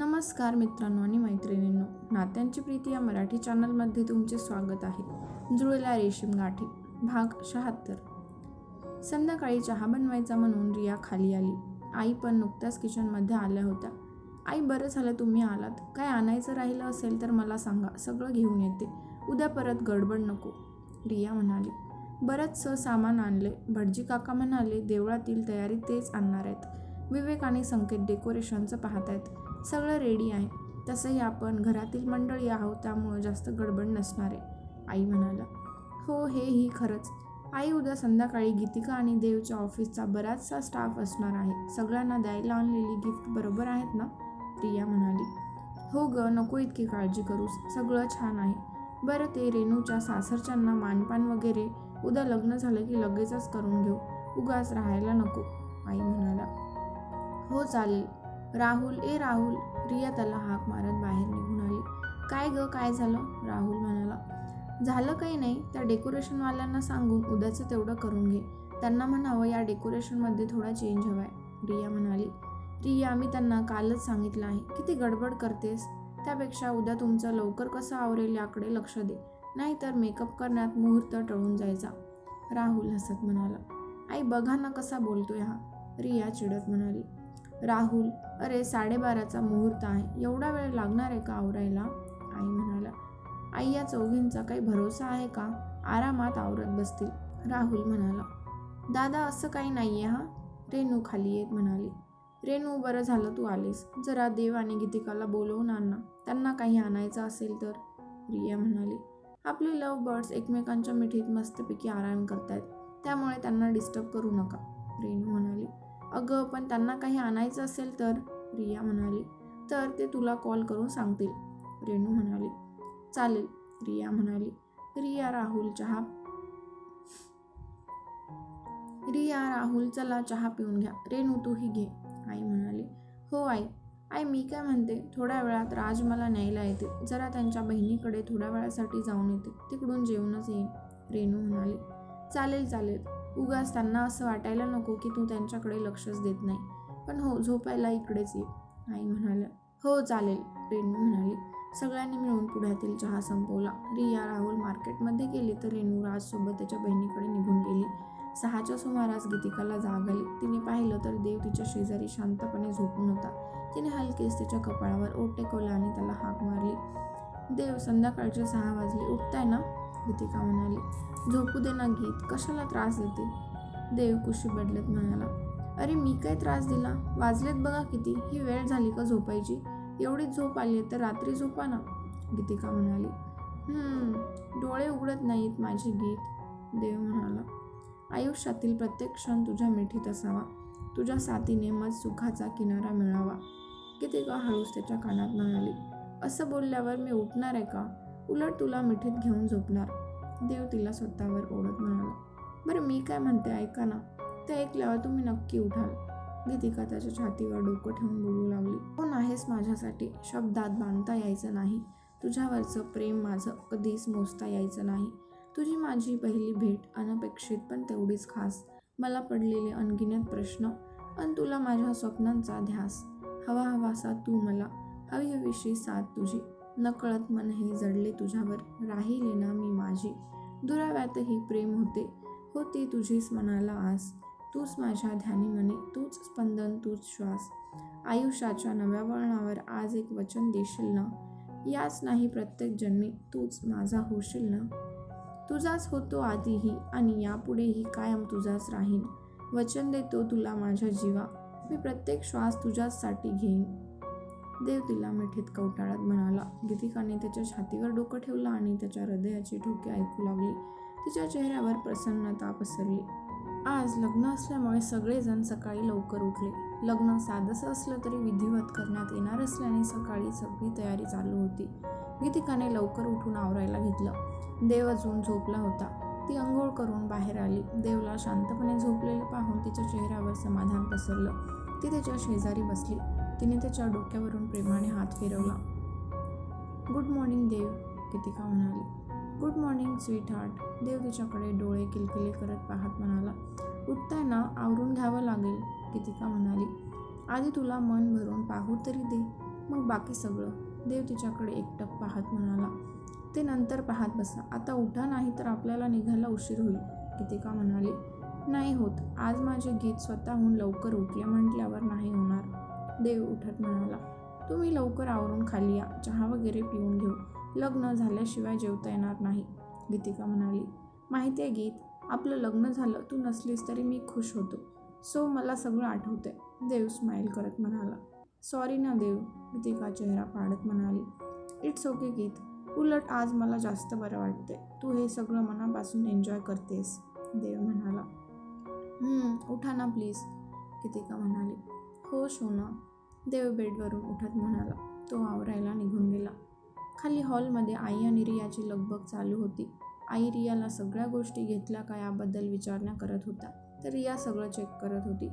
नमस्कार मित्रांनो आणि मैत्रिणींनो. नात्यांची प्रीती या मराठी चॅनलमध्ये तुमचे स्वागत आहे. जुळल्या रेशीम गाठी भाग शहात्तर. संध्याकाळी चहा बनवायचा म्हणून रिया खाली आली. आई पण नुकत्याच किचनमध्ये आल्या होत्या. आई बरं झालं तुम्ही आलात. काय आणायचं राहिलं असेल तर मला सांगा. सगळं घेऊन येते. उद्या परत गडबड नको. रिया म्हणाली. बरंचसं सामान आणले. भटजी काका म्हणाले देवळातील तयारी तेच आणणार आहेत. विवेक आणि संकेत डेकोरेशनचं पाहत आहेत सगळं रेडी आहे. तसंही आपण घरातील मंडळी आहोत त्यामुळं जास्त गडबड नसणार आहे आई म्हणाला. हो हेही खरंच. आई उद्या संध्याकाळी गीतिका आणि देवच्या ऑफिसचा बराचसा स्टाफ असणार आहे. सगळ्यांना द्यायला आणलेली गिफ्ट बरोबर आहेत ना? प्रिया म्हणाली. हो ग नको इतकी काळजी करूस. सगळं छान आहे. बरं ते रेणूच्या सासरच्यांना मानपान वगैरे. उद्या लग्न झालं की लगेचच करून घेऊ. उगाच राहायला नको आई म्हणाला. हो चालेल. राहुल ए राहुल. रिया त्याला हाक मारत बाहेर निघून आली. काय ग काय झालं? राहुल म्हणाला. झालं काही नाही. त्या डेकोरेशनवाल्यांना सांगून उद्याचं तेवढं करून घे. त्यांना म्हणावं या डेकोरेशनमध्ये थोडा चेंज हवाय. आहे रिया म्हणाली. रिया मी त्यांना कालच सांगितलं आहे. किती गडबड करतेस? त्यापेक्षा उद्या तुमचं लवकर कसं आवरेल याकडे लक्ष दे. नाहीतर मेकअप करण्यात मुहूर्त टळून जायचा. राहुल हसत म्हणाला. आई बघा ना कसा बोलतोय हा. रिया चिडत म्हणाली. राहुल अरे साडेबाराचा मुहूर्त आहे. एवढा वेळ लागणार आहे का आवरायला? आई म्हणाला आई या चौघींचा काही भरोसा आहे का? आरामात आवरत बसतील. राहुल म्हणाला दादा असं काही नाही आहे हा. रेणू खाली येत म्हणाली रेणू बरं झालं तू आलीस. जरा देव आणि गीतिकाला बोलवून आण ना. त्यांना काही आणायचं असेल तर. रिया म्हणाली आपले लव बर्ड्स एकमेकांच्या मिठीत मस्तपैकी आराम करतायत. त्यामुळे त्यांना डिस्टर्ब करू नका. रेणू म्हणाली अगं पण त्यांना काही आणायचं असेल तर? रिया म्हणाली. तर ते तुला कॉल करून सांगतील. रेणू म्हणाली. चालेल रिया म्हणाली. रिया राहुल चहा रिया राहुल चला चहा पिऊन घ्या. रेणू तूही घे. आई म्हणाली. हो आई. आई मी काय म्हणते? थोड्या वेळात राज मला न्यायला येते. जरा त्यांच्या बहिणीकडे थोड्या वेळासाठी जाऊन येते. तिकडून जेवणच येईन रेणू म्हणाली. चालेल चालेल. उगाच त्यांना असं वाटायला नको की तू त्यांच्याकडे लक्षच देत नाही. पण हो झोपायला इकडेच ये आई म्हणाल्या. हो चालेल रेणू म्हणाली. सगळ्यांनी मिळून पुढ्यातील चहा संपवला. रिया राहुल मार्केटमध्ये गेले तर रेणू राजसोबत त्याच्या बहिणीकडे निघून गेली. सहाच्या सुमारास गीतिकाला जाग आली. तिने पाहिलं तर देव तिच्या शेजारी शांतपणे झोपून होता. तिने हलकेच त्याच्या कपाळावर ओट टेकवला आणि त्याला हाक मारली. देव संध्याकाळचे सहा वाजले. उठताय ना? गीतिका म्हणाली. झोपू दे ना गीत. कशाला त्रास देते? देव कुशी बदलत म्हणाला. अरे मी काय त्रास दिला? वाजलेत बघा किती. ही वेळ झाली का झोपायची? एवढी झोप आली तर रात्री झोपा ना? गीतिका म्हणाली. डोळे उघडत नाहीत माझे गीत. देव म्हणाला. आयुष्यातील प्रत्येक क्षण तुझ्या मिठीत असावा. तुझ्या साथीने मज सुखाचा किनारा मिळावा. गीतिका हळूच त्याच्या कानात म्हणाली. असं बोलल्यावर मी उठणार आहे का? उलट तुला मिठीत घेऊन झोपणार. देव तिला स्वतःवर ओढत म्हणाला. बरं मी काय म्हणते? ऐका ना. ते ऐकल्यावर तुम्ही नक्की उठाल. गीतिका त्याच्या छातीवर डोकं ठेवून बोलू लागली. कोण आहेस माझ्यासाठी. शब्दात बांधता यायचं नाही. तुझ्यावरचं प्रेम माझं कधीच मोजता यायचं नाही. तुझी माझी पहिली भेट अनपेक्षित पण तेवढीच खास. मला पडलेले अनगिनत प्रश्न अन तुला माझ्या स्वप्नांचा ध्यास. हवा हवासा तू मला हवी साथ तुझी. नकळत मन हे जडले तुझ्यावर. राहिले ना मी माझी. दुराव्यातही प्रेम होते. होती तुझीच मनाला आस. तूच माझ्या ध्यानी मने. तूच स्पंदन तूच श्वास. आयुष्याच्या नव्या वळणावर आज एक वचन देशील ना? याच नाही प्रत्येक जन्मी तूच माझा होशील ना? तुझाच होतो आधीही आणि यापुढेही कायम तुझाच राहीन. वचन देतो तुला माझ्या जीवा. मी प्रत्येक श्वास तुझ्याचसाठी घेईन. देव तिला मिठीत कवटाळत म्हणाला गीतिकाने त्याच्या छातीवर डोकं ठेवलं आणि त्याच्या हृदयाची ठोके ऐकू लागली. तिच्या चेहऱ्यावर प्रसन्नता पसरली. आज लग्न असल्यामुळे सगळेजण सकाळी लवकर उठले. लग्न साधंसं असलं तरी विधिवत करण्यात येणार असल्याने सकाळी सगळी तयारी चालू होती. गीतिकाने लवकर उठून आवरायला घेतलं. देव अजून झोपला होता. ती अंघोळ करून बाहेर आली. देवला शांतपणे झोपलेलं पाहून तिच्या चेहऱ्यावर समाधान पसरलं. ती त्याच्या शेजारी बसली. तिने त्याच्या डोक्यावरून प्रेमाने हात फिरवला. गुड मॉर्निंग देव कितिका म्हणाली. Good morning sweetheart Dev तिच्याकडे डोळे किलकिले करत पाहत म्हणाला. उठताना आवरून घ्यावं लागेल कितिका म्हणाली. आधी तुला मन भरून पाहू तरी दे मग बाकी सगळं देव तिच्याकडे एकटक पाहत म्हणाला. ते नंतर पाहत बसा. आता उठा नाही तर आपल्याला निघायला उशीर होईल कितिका म्हणाली. नाही होत. आज माझे गीत स्वतःहून लवकर उठले म्हटल्यावर नाही होणार. देव उठत म्हणाला तुम्ही लवकर आवरून खाली या चहा वगैरे पिऊन घेऊ. लग्न झाल्याशिवाय जेवता येणार नाही. गीतिका म्हणाली माहिती आहे गीत आपलं लग्न झालं तू नसलीस तरी मी खुश होतो. सो मला सगळं आठवतंय. देव स्माईल करत म्हणाला सॉरी ना देव गीतिका चेहरा पाडत म्हणाली. इट्स ओके गीत. उलट आज मला जास्त बरं वाटतंय. तू हे सगळं मनापासून एन्जॉय करतेस. देव म्हणाला उठा ना प्लीज गीतिका म्हणाली हो शोना देव बेडवरून उठत म्हणाला तो आवरायला निघून गेला. खाली हॉलमध्ये आई आणि रियाची लगबग चालू होती. आई रियाला सगळ्या गोष्टी घेतल्या का याबद्दल विचारणा करत होता. तर रिया सगळं चेक करत होती.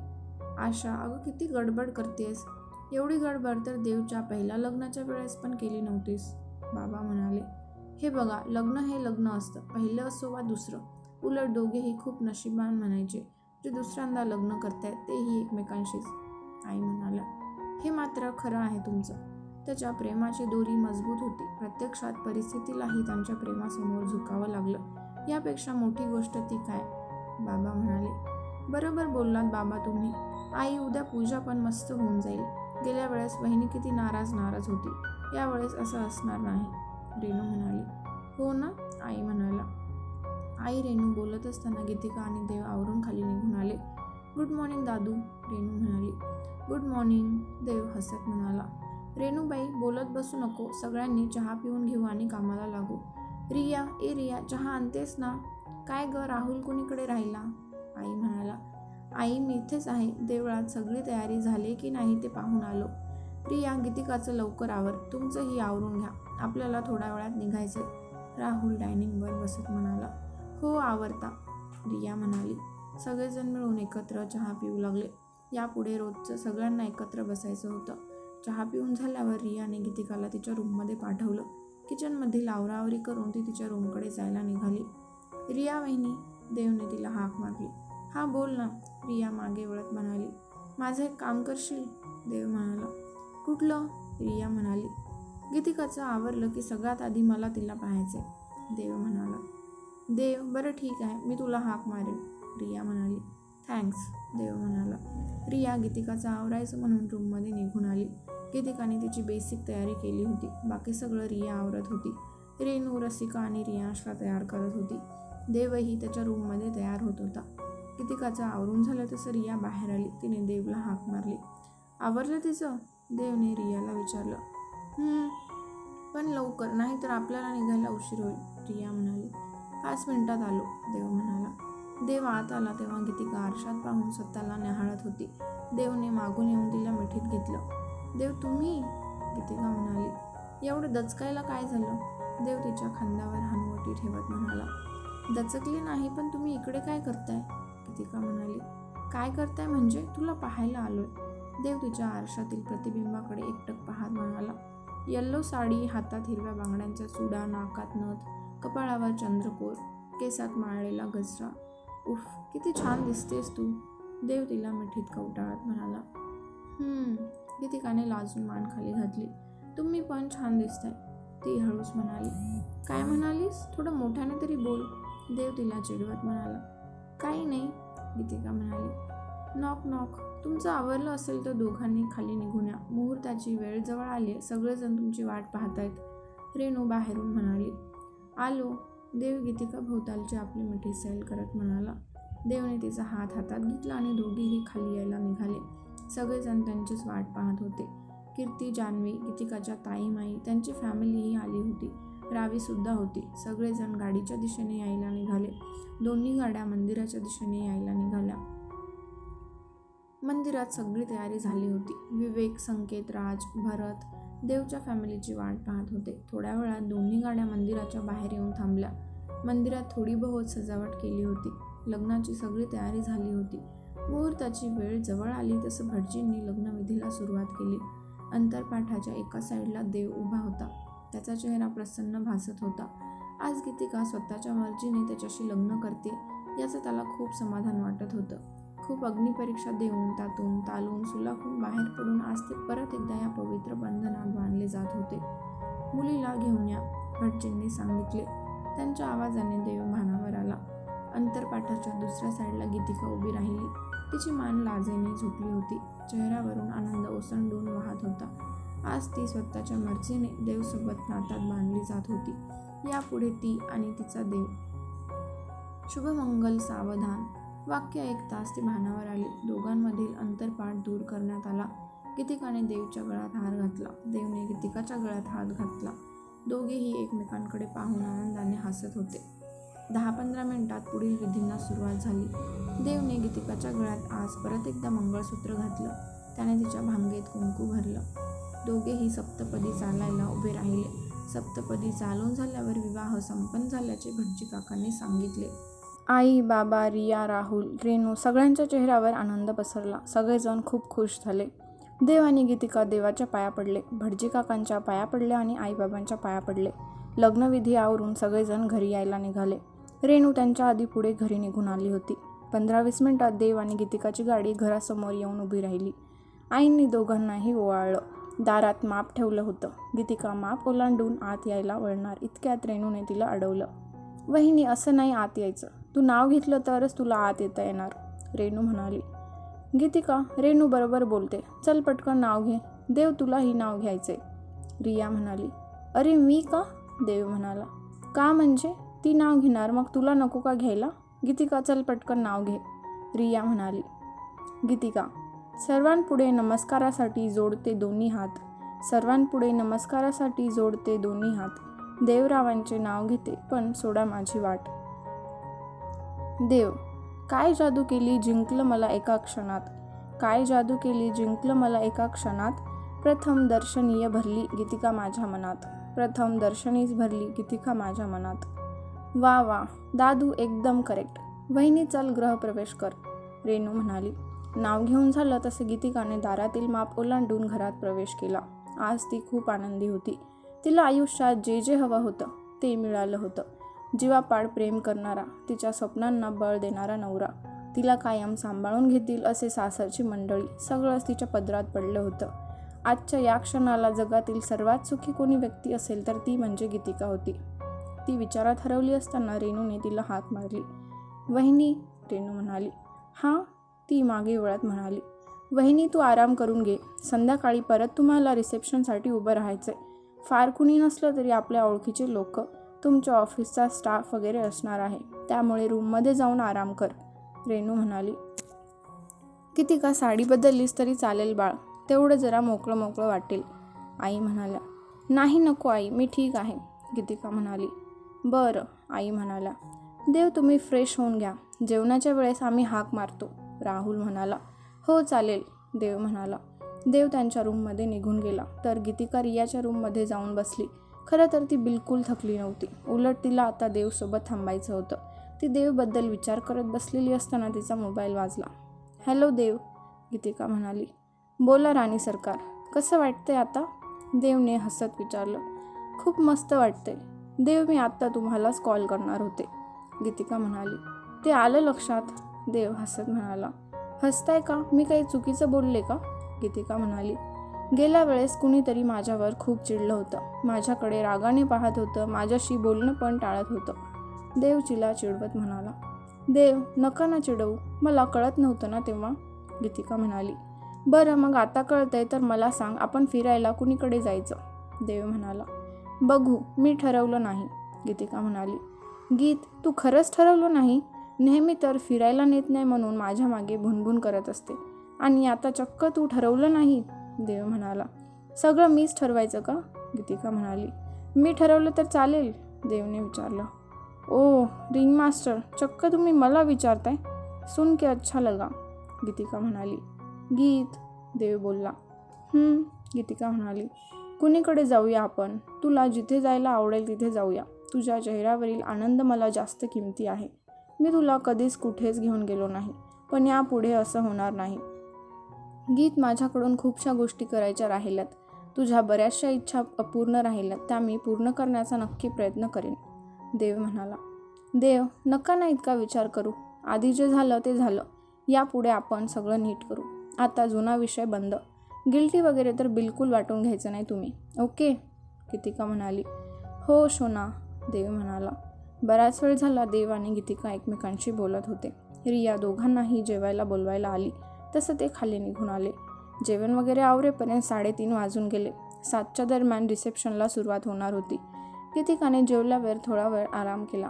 आशा अगं किती गडबड करतेस. एवढी गडबड तर देवच्या पहिल्या लग्नाच्या वेळेस पण केली नव्हतीस. बाबा म्हणाले हे बघा लग्न हे लग्न असतं. पहिलं असो वा दुसरं. उलट दोघेही खूप नशिबान म्हणायचे. जे दुसऱ्यांदा लग्न करतायत तेही एकमेकांशीच. आई म्हणाल्या हे मात्र खरं आहे तुमचं. त्याच्या प्रेमाची दोरी मजबूत होती. प्रत्यक्षात परिस्थितीलाही त्यांच्या प्रेमासमोर झुकावं लागलं. यापेक्षा मोठी गोष्ट ती काय? बाबा म्हणाले. बरोबर बोललात बाबा तुम्ही. आई उद्या पूजा पण मस्त होऊन जाईल. गेल्या वेळेस बहिणी किती नाराज नाराज होती. यावेळेस असं असणार नाही. रेणू म्हणाली. हो ना? आई म्हणाला. आई रेणू बोलत असताना गीतिका आणि देव आवरून खाली निघून आले. गुड मॉर्निंग दादू रेणू म्हणाली. गुड मॉर्निंग देव हसत म्हणाला. रेणूबाई बोलत बसू नको. सगळ्यांनी चहा पिऊन घेऊ आणि कामाला लागू. रिया ए रिया चहा आणतेस ना? काय ग राहुल कुणीकडे राहिला? आई म्हणाला. आई मी इथेच आहे. देवळात सगळी तयारी झाली की नाही ते पाहून आलो. रिया गीतिकाचं लवकर आवर. तुमचंही आवरून घ्या. आपल्याला थोड्या वेळात निघायचं राहुल डायनिंगवर बसत म्हणाला. हो आवरता. रिया म्हणाली. सगळेजण मिळून एकत्र चहा पिऊ लागले. यापुढे रोजचं सगळ्यांना एकत्र बसायचं होतं. चहा पिऊन झाल्यावर रियाने गीतिकाला तिच्या रूममध्ये पाठवलं. किचनमध्ये लावरावरी करून ती तिच्या रूमकडे जायला निघाली. रिया वहिनी देवने तिला हाक मारली. हा बोल ना रिया मागे वळत म्हणाली. माझं एक काम करशील? देव म्हणाला. कुठलं? रिया म्हणाली. गीतिकाचं आवरलं की सगळ्यात आधी मला तिला पाहायचे देव म्हणाला. देव बरं ठीक आहे मी तुला हाक मारेन. रिया म्हणाली थँक्स देव म्हणाला. रिया गीतिकाचं आवरायचं म्हणून रूममध्ये निघून आली. गीतिकाने तिची बेसिक तयारी केली होती. बाकी सगळं रिया आवरत होती. रेणू रसिका आणि रियांशला तयार करत होती. देवही त्याच्या रूममध्ये तयार होत होता. गीतिकाचं आवरून झालं तसं रिया बाहेर आली. तिने देवला हाक मारली. आवरलं तिचं? देवने रियाला विचारलं. पण लवकर. नाही तर आपल्याला निघायला उशीर होईल रिया म्हणाली. पाच मिनिटात आलो देव म्हणाला. देव आत आला तेव्हा गीतिका आरशात पाहून स्वतःला न्याहाळत होती. देवने मागून येऊन तिला मिठीत घेतलं. देव तुम्ही? गीतिका म्हणाली. एवढं दचकायला काय झालं? देव तिच्या खांद्यावर हानवटी ठेवत म्हणाला. दचकले नाही पण तुम्ही इकडे काय करताय? गीतिका म्हणाली. काय करताय म्हणजे? तुला पाहायला आलोय. देव तिच्या आरशातील प्रतिबिंबाकडे एकटक पाहत म्हणाला. येल्लो साडी हातात हिरव्या बांगड्यांचा चुडा नाकात नथ कपाळावर चंद्रकोर केसात माळलेला गजरा उफ किती छान दिसतेस तू. देव तिला मिठीत कवटाळत म्हणाला. हम्म गीतिकाने लाजून मान खाली घातली. तुम्ही पण छान दिसताय ती हळूच म्हणाली. काय म्हणालीस? थोडं मोठ्याने तरी बोल. देव तिला चिडवत म्हणाला. काही नाही गीतिका म्हणाली. Knock knock. तुमचं आवरलं असेल तर दोघांनी खाली निघून या. मुहूर्ताची वेळ जवळ आली आहे सगळेजण तुमची वाट पाहतायत. रेणू बाहेरून म्हणाली. आलो. देव गीतिका भोवतालची आपली मिठी सैल करत म्हणाला. देवने तिचा हात हातात घेतला आणि दोघेही खाली यायला निघाले. सगळेजण त्यांचीच वाट पाहत होते. कीर्ती जान्हवी गीतिकाच्या ताईमाई त्यांची फॅमिलीही आली होती. रावीसुद्धा होती. सगळेजण गाडीच्या दिशेने यायला निघाले. दोन्ही गाड्या मंदिराच्या दिशेने यायला निघाल्या. मंदिरात सगळी तयारी झाली होती. विवेक संकेत राज भरत देवच्या फॅमिलीची वाट पाहत होते. थोड्या वेळात दोन्ही गाड्या मंदिराच्या बाहेर येऊन थांबल्या. मंदिरात थोडी बहुत सजावट केली होती. लग्नाची सगळी तयारी झाली होती. मुहूर्ताची वेळ जवळ आली तसं भटजींनी लग्नविधीला सुरुवात केली. अंतरपाठाच्या एका साईडला देव उभा होता. त्याचा चेहरा प्रसन्न भासत होता. आज गीतिका स्वतःच्या मर्जीने त्याच्याशी लग्न करते याचं त्याला खूप समाधान वाटत होतं. खूप अग्निपरीक्षा देऊन त्यातून तालून सुलाखून बाहेर पडून आज ते परत एकदा या पवित्र बंधनात बांधले जात होते. मुलीला घेऊन या भटजींनी सांगितले. त्यांच्या आवाजाने देव भानावर आला. अंतरपाठाच्या दुसऱ्या साईडला गीतिका उभी राहिली. तिची मान लाजेने झुकली होती. चेहऱ्यावरून आनंद ओसंडून वाहत होता. आज ती स्वतःच्या मर्जीने देवसोबत नातात बांधली जात होती. यापुढे ती आणि तिचा देव. शुभमंगल सावधान. वाक्य ऐकताच ती भानावर आली. दोघांमधील अंतरपाठ दूर करण्यात आला. कितिकाने देवच्या गळ्यात हार घातला. देवने कितिकाच्या गळ्यात हात घातला. दोघेही एकमेकांकडे पाहून आनंदाने हसत होते. दहा पंधरा मिनिटात पुढील विधींना सुरुवात झाली. देवने गीतिकाच्या गळ्यात आज परत एकदा मंगळसूत्र घातलं. त्याने तिच्या भांगेत कुंकू भरलं. दोघेही सप्तपदी चालायला उभे राहिले. सप्तपदी चालून झाल्यावर विवाह संपन्न झाल्याचे भटजी काकांनी सांगितले. आई बाबा रिया राहुल रेणू सगळ्यांच्या चेहऱ्यावर आनंद पसरला. सगळेजण खूप खुश झाले. देव आणि गीतिका देवाच्या पाया पडले. भटजी काकांच्या पाया पडले आणि आईबाबांच्या पाया पडले. लग्नविधी आवरून सगळेजण घरी यायला निघाले. रेणू त्यांच्या आधी पुढे घरी निघून आली होती. पंधरा वीस मिनिटात देव आणि गीतिकाची गाडी घरासमोर येऊन उभी राहिली. आईंनी दोघांनाही ओवाळलं. दारात माप ठेवलं होतं. गीतिका माप ओलांडून आत यायला वळणार इतक्यात रेणूने तिला अडवलं. वहिनी असं नाही आत यायचं. तू नाव घेतलं तरच तुला आत येता येणार रेणू म्हणाली. गीतिका रेणू बरोबर बोलते. चल पटकन नाव घे. देव तुलाही नाव घ्यायचे. रिया म्हणाली. अरे मी का? देव म्हणाला. का म्हणजे? ती नाव घेणार मग तुला नको का घ्यायला? गीतिका चल पटकन नाव घे. रिया म्हणाली. गीतिका सर्वांपुढे नमस्कारासाठी जोडते दोन्ही हात. सर्वांपुढे नमस्कारासाठी जोडते दोन्ही हात. देवरावांचे नाव घेते पण सोडा माझी वाट. देव काय जादू केली जिंकलं मला एका क्षणात? काय जादू केली जिंकलं मला एका क्षणात? प्रथम दर्शनीय भरली गीतिका माझ्या मनात. प्रथम दर्शनीच भरली गीतिका माझ्या मनात. वा वा दादू एकदम करेक्ट वहिनी चल गृहप्रवेश कर. रेणू म्हणाली. नाव घेऊन झालं तसं गीतिकाने दारातील माप ओलांडून घरात प्रवेश केला. आज ती खूप आनंदी होती. तिला आयुष्यात जे जे हवं होतं ते मिळालं होतं. जीवापाड प्रेम करणारा तिच्या स्वप्नांना बळ देणारा नवरा. तिला कायम सांभाळून घेतील असे सासरची मंडळी. सगळंच तिच्या पदरात पडलं होतं. आजच्या या क्षणाला जगातील सर्वात सुखी कोणी व्यक्ती असेल तर ती म्हणजे गीतिका होती. ती विचारात हरवली असताना रेणूने तिला हात मारली. वहिनी रेणू म्हणाली. हां ती मागे वळत म्हणाली. वहिनी तू आराम करून घे. संध्याकाळी परत तुम्हाला रिसेप्शनसाठी उभं राहायचं फार कुणी नसलं तरी आपल्या ओळखीचे लोक. तुमच्या ऑफिसचा स्टाफ वगैरे असणार आहे. त्यामुळे रूममध्ये जाऊन आराम कर रेणू म्हणाली. किती का साडी बदललीस तरी चालेल बाळ. तेवढं जरा मोकळं मोकळं वाटेल आई म्हणाल्या. नाही नको आई मी ठीक आहे गीतिका म्हणाली. बरं आई म्हणाल्या. देव तुम्ही फ्रेश होऊन घ्या. जेवणाच्या वेळेस आम्ही हाक मारतो राहुल म्हणाला. हो चालेल देव म्हणाला. देव त्यांच्या रूममध्ये निघून गेला. तर गीतिका रियाच्या रूममध्ये जाऊन बसली. खरं तर ती बिलकुल थकली नव्हती. उलट तिला आता देवसोबत थांबायचं होतं. ती देवबद्दल विचार करत बसलेली असताना तिचा मोबाईल वाजला. हॅलो देव गीतिका म्हणाली. बोला राणी सरकार कसं वाटतंय आता? देवने हसत विचारलं. खूप मस्त वाटतंय. देव मी आत्ता तुम्हालाच कॉल करणार होते गीतिका म्हणाली. ते आलं लक्षात? देव हसत म्हणाला. हसताय का? मी काही चुकीचं बोलले का? गीतिका म्हणाली. गेल्या वेळेस कुणीतरी माझ्यावर खूप चिडलं होतं. माझ्याकडे रागाने पाहत होतं. माझ्याशी बोलणं पण टाळत होतं. देव चिला चिडवत म्हणाला. देव नका ना चिडवू. मला कळत नव्हतं ना तेव्हा. गीतिका म्हणाली. बरं मग आता कळतंय तर मला सांग आपण फिरायला कुणीकडे जायचं? देव म्हणाला. बघू मी ठरवलं नाही. गीतिका म्हणाली. गीत तू खरंच ठरवलं नाही? नेहमी तर फिरायला नेत नाही म्हणून माझ्या मागे भुनभुन करत असते. आणि आता चक्क तू ठरवलं नाही? देव म्हणाला सगळं मीच ठरवायचं का? गीतिका म्हणाली मी ठरवलं तर चालेल देवने विचारलं. ओ रिंग मास्टर चक्क तुम्ही मला विचारताय? सुन के अच्छा लगा गीतिका म्हणाली. गीत देव बोलला. गीतिका म्हणाली. कुणीकडे जाऊया आपण? तुला जिथे जायला आवडेल तिथे जाऊया. तुझ्या चेहऱ्यावरील आनंद मला जास्त किमती आहे. मी तुला कधीच कुठेच घेऊन गेलो नाही. पण यापुढे असं होणार नाही. गीत माझ्याकडून खूपशा गोष्टी करायच्या राहिल्यात. तुझ्या बऱ्याचशा इच्छा अपूर्ण राहिल्यात त्या मी पूर्ण करण्याचा नक्की प्रयत्न करेन. देव म्हणाला देव नका ना इतका विचार करू. आधी जे झालं ते झालं. यापुढे आपण सगळं नीट करू. आता जुना विषय बंद. गिल्टी वगैरे तर बिलकुल वाटून घ्यायचं नाही तुम्ही. ओके? गीतिका म्हणाली हो शोना देव म्हणाला. बराच वेळ झाला देव आणि गीतिका एकमेकांशी बोलत होते. रिया दोघांनाही जेवायला बोलवायला आली. तसं ते खाली निघून आले. जेवण वगैरे आवरेपर्यंत साडेतीन वाजून गेले. सातच्या दरम्यान रिसेप्शनला सुरुवात होणार होती. गीतिकाने जेवल्यावर थोडा वेळ आराम केला.